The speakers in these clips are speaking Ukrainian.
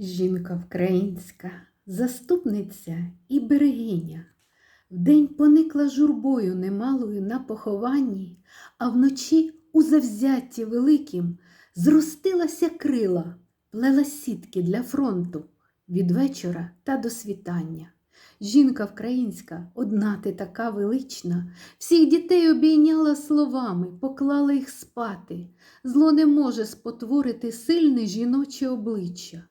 Жінка українська, заступниця і берегиня, Вдень поникла журбою немалою на похованні, а вночі у завзятті великім зростилася крила, плела сітки для фронту від вечора та до світання. Жінка українська, одна ти така велична, всіх дітей обійняла словами, поклала їх спати. Зло не може спотворити сильне жіноче обличчя.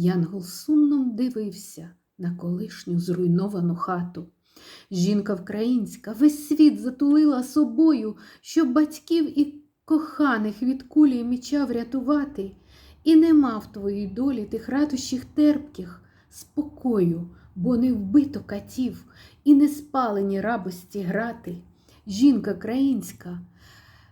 Янгол сумно дивився на колишню зруйновану хату. Жінка українська весь світ затулила собою, щоб батьків і коханих від кулі міча врятувати, і нема в твоїй долі тих радощів терпких спокою, бо не вбито катів і не спалені рабості грати. Жінка українська,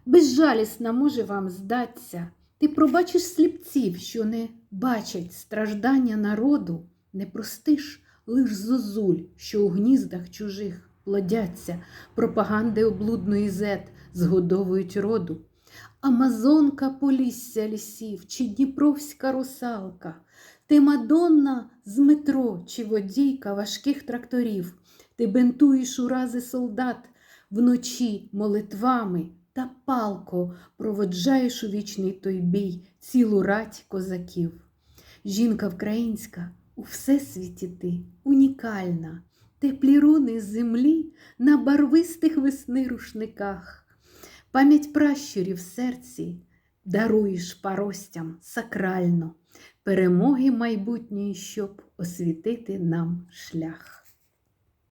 безжалісна може вам здатися, ти пробачиш сліпців, що не бачать страждання народу, не простиш лиш зозуль, що у гніздах чужих плодяться, пропаганди облудної зет згодовують роду. Амазонка полісся лісів, чи дніпровська русалка, ти мадонна з метро, чи водійка важких тракторів, ти бентуєш урази солдат вночі молитвами та палко проводжаєш у вічний той бій цілу рать козаків. Жінка українська, у всесвіті ти унікальна, теплі руни землі на барвистих весни рушниках. Пам'ять пращурів серці даруєш паростям сакрально, перемоги майбутньої, щоб освітити нам шлях.